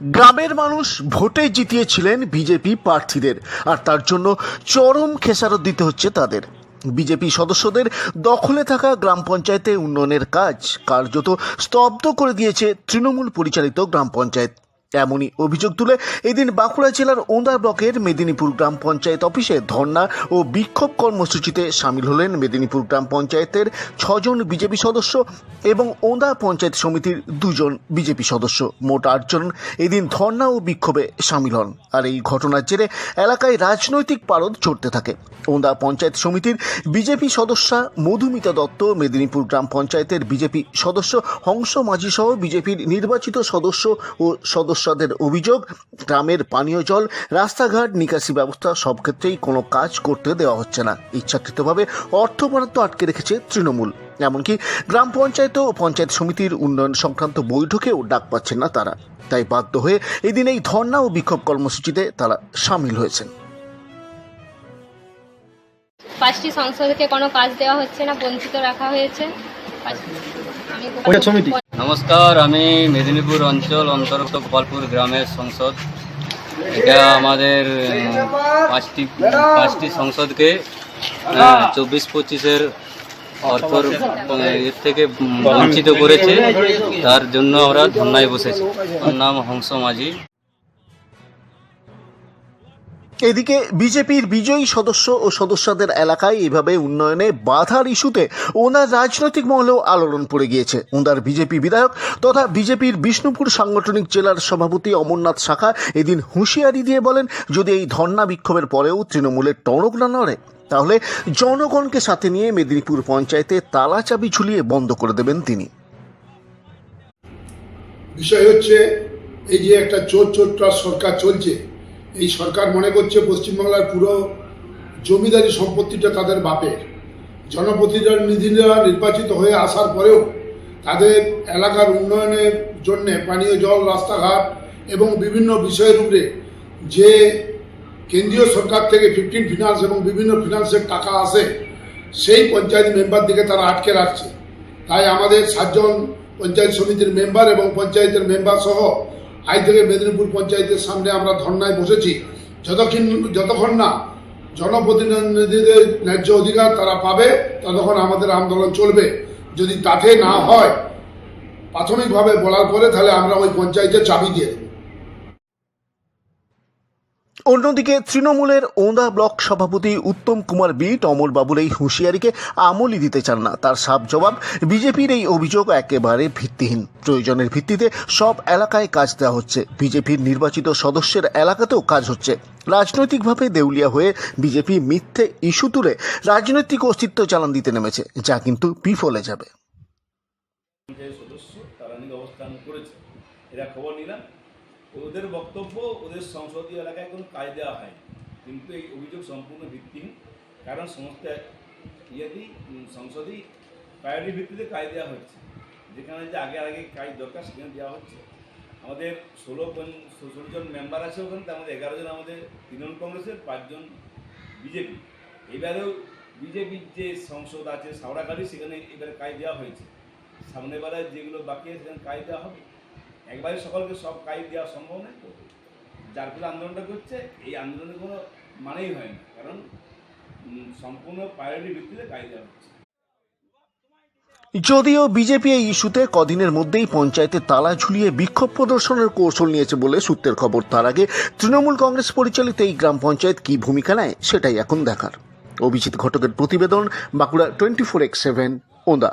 গ্রামের মানুষ ভোটে জিতিয়েছিলেন বিজেপি প্রার্থীদের, আর তার জন্য চরম খেসারত দিতে হচ্ছে তাদের। বিজেপি সদস্যদের দখলে থাকা গ্রাম পঞ্চায়েতে উন্নয়নের কাজ কার্যত স্তব্ধ করে দিয়েছে তৃণমূল পরিচালিত গ্রাম পঞ্চায়েত। এমনই অভিযোগ তুলে এদিন বাঁকুড়া জেলার ওন্দা ব্লকের মেদিনীপুর গ্রাম পঞ্চায়েত অফিসে ধর্না ও বিক্ষোভ কর্মসূচিতে সামিল হলেন মেদিনীপুর গ্রাম পঞ্চায়েতের ছজন বিজেপি সদস্য এবং ওন্দা পঞ্চায়েত সমিতির দুজন বিজেপি সদস্য। মোট আটজন এদিন ধর্না ও বিক্ষোভে সামিল হন। আর এই ঘটনার জেরে এলাকায় রাজনৈতিক পারদ চড়তে থাকে। ওন্দা পঞ্চায়েত সমিতির বিজেপি সদস্যা মধুমিতা দত্ত, মেদিনীপুর গ্রাম পঞ্চায়েতের বিজেপি সদস্য হংস মাঝি সহ বিজেপির নির্বাচিত সদস্য ও সদস্যদের অভিযোগ গ্রামের পানীয় জল রাস্তাঘাট নিকাশি ব্যবস্থা সব ক্ষেত্রেই কোনো কাজ করতে দেওয়া হচ্ছে না। ইচ্ছাকৃতভাবে অর্থ বরাদ্দ আটকে রেখেছে তৃণমূল। এমনকি গ্রাম পঞ্চায়েত ও পঞ্চায়েত সমিতির উন্নয়ন সংক্রান্ত বৈঠকেও ডাক পাচ্ছেন না তারা। তাই বাধ্য হয়ে এদিন এই ধর্ণা ও বিক্ষোভ কর্মসূচিতে তারা সামিল হয়েছেন। পাঁচটি সংসদকে কোনো কাজ দেওয়া হচ্ছে না বঞ্চিত রাখা হয়েছে। নমস্কার, আমি মেদিনীপুর অঞ্চল অন্তর্গত গোপালপুর গ্রামের সংসদ। এটা আমাদের পাঁচটি পাঁচটি সংসদকে চব্বিশ পঁচিশের অর্থর এর থেকে বঞ্চিত করেছে। তার জন্য আমরা ধন্যায় বসেছি। আমার নাম হংস মাঝি। এদিকে বিজেপির বিজয়ী সদস্য ও সদস্যদের এলাকায় এভাবে উন্নয়নে বাধার ইস্যুতে ওনার রাজনৈতিক মহলেও আলোড়ন পড়ে গিয়েছে। ওনার বিজেপি বিধায়ক তথা বিজেপির বিষ্ণুপুর সাংগঠনিক জেলার সভাপতি অমরনাথ শাখা এদিন হুঁশিয়ারি দিয়ে বলেন, যদি এই ধর্ণা বিক্ষোভের পরেও তৃণমূলের টনক না নড়ে, তাহলে জনগণকে সাথে নিয়ে মেদিনীপুর পঞ্চায়েতে তালা চাবি ঝুলিয়ে বন্ধ করে দেবেন তিনি। বিষয় হচ্ছে, এই যে একটা চোর চোরটার সরকার চলছে এই সরকার মনে করছে পশ্চিমবাংলার পুরো জমিদারি সম্পত্তিটা তাদের বাপের। জনপ্রতিনিধিরা নির্বাচিত হয়ে আসার পরেও তাদের এলাকার উন্নয়নের জন্য পানীয় জল, রাস্তাঘাট এবং বিভিন্ন বিষয়ের উপরে যে কেন্দ্রীয় সরকার থেকে ফিফটিন ফিনান্স এবং বিভিন্ন ফিনান্সের টাকা আসে, সেই পঞ্চায়েত মেম্বার দিকে তারা আটকে রাখছে। তাই আমাদের সাতজন পঞ্চায়েত সমিতির মেম্বার এবং পঞ্চায়েতের মেম্বার সহ আজ থেকে মেদিনীপুর পঞ্চায়েতের সামনে আমরা ধর্নায় বসেছি। যতক্ষণ যতক্ষণ না জনপ্রতিনিধিদের ন্যায্য অধিকার তারা পাবে, ততক্ষণ আমাদের আন্দোলন চলবে। যদি তাতে না হয়, প্রাথমিকভাবে বলার পরে তাহলে আমরা ওই পঞ্চায়েতে চাবি দিয়ে দেবো। অন্যদিকে তৃণমূলের ওন্দা ব্লক সভাপতি উত্তম কুমার বিট অমরবাবুর এই হুঁশিয়ারিকে আমলই দিতে চান না। তার সাফ জবাব, বিজেপির এই অভিযোগ একেবারে ভিত্তিহীন। প্রয়োজনের ভিত্তিতে সব এলাকায় কাজ দেওয়া হচ্ছে। বিজেপির নির্বাচিত সদস্যের এলাকাতেও কাজ হচ্ছে। রাজনৈতিকভাবে দেউলিয়া হয়ে বিজেপি মিথ্যে ইস্যু তুলে রাজনৈতিক অস্তিত্ব চালান দিতে নেমেছে, যা কিন্তু বিফলে যাবে। সদস্য, তারা অবস্থান করেছে। এরা খবর নিলাম। ওদের বক্তব্য ওদের সংসদীয় এলাকায় কোনো কাজ দেওয়া হয় কিন্তু এই অভিযোগ সম্পূর্ণ ভিত্তিহীন। কারণ সমস্ত ইয়েতেই সংসদেই প্রায়োরিটি ভিত্তিতে কাজ দেওয়া হচ্ছে। যেখানে যে আগে আগে কাজ দরকার সেখানে দেওয়া হচ্ছে। আমাদের ষোলো ষোলো জন মেম্বার আছে ওখানে, তার মধ্যে এগারো জন আমাদের তৃণমূল কংগ্রেসের পাঁচজন বিজেপি। এবারেও বিজেপির যে সংসদ আছে সাউড়াকালী সেখানে এবারে কাজ দেওয়া হয়েছে। সামনে বেলায় যেগুলো বাকি আছে, সেখানে কাজ দেওয়া হবে। একবারে সকলকে সব কাজ দেওয়া সম্ভব নয় তো। যার ফলে আন্দোলনটা করছে, এই আন্দোলনের কোনো মানেই হয় না কারণ সম্পূর্ণ প্রায়োরিটি ভিত্তিতে কাজ দেওয়া হচ্ছে। যদিও বিজেপি এই ইস্যুতে কদিনের মধ্যেই পঞ্চায়েতে তালা ঝুলিয়ে বিক্ষোভ প্রদর্শনের কৌশল নিয়েছে বলে সূত্রের খবর। তার আগে তৃণমূল কংগ্রেস পরিচালিত এই গ্রাম পঞ্চায়েত কী ভূমিকা নেয় সেটাই এখন দেখার। অভিজিৎ ঘটকের প্রতিবেদন, Bankura twenty four x seven ওদা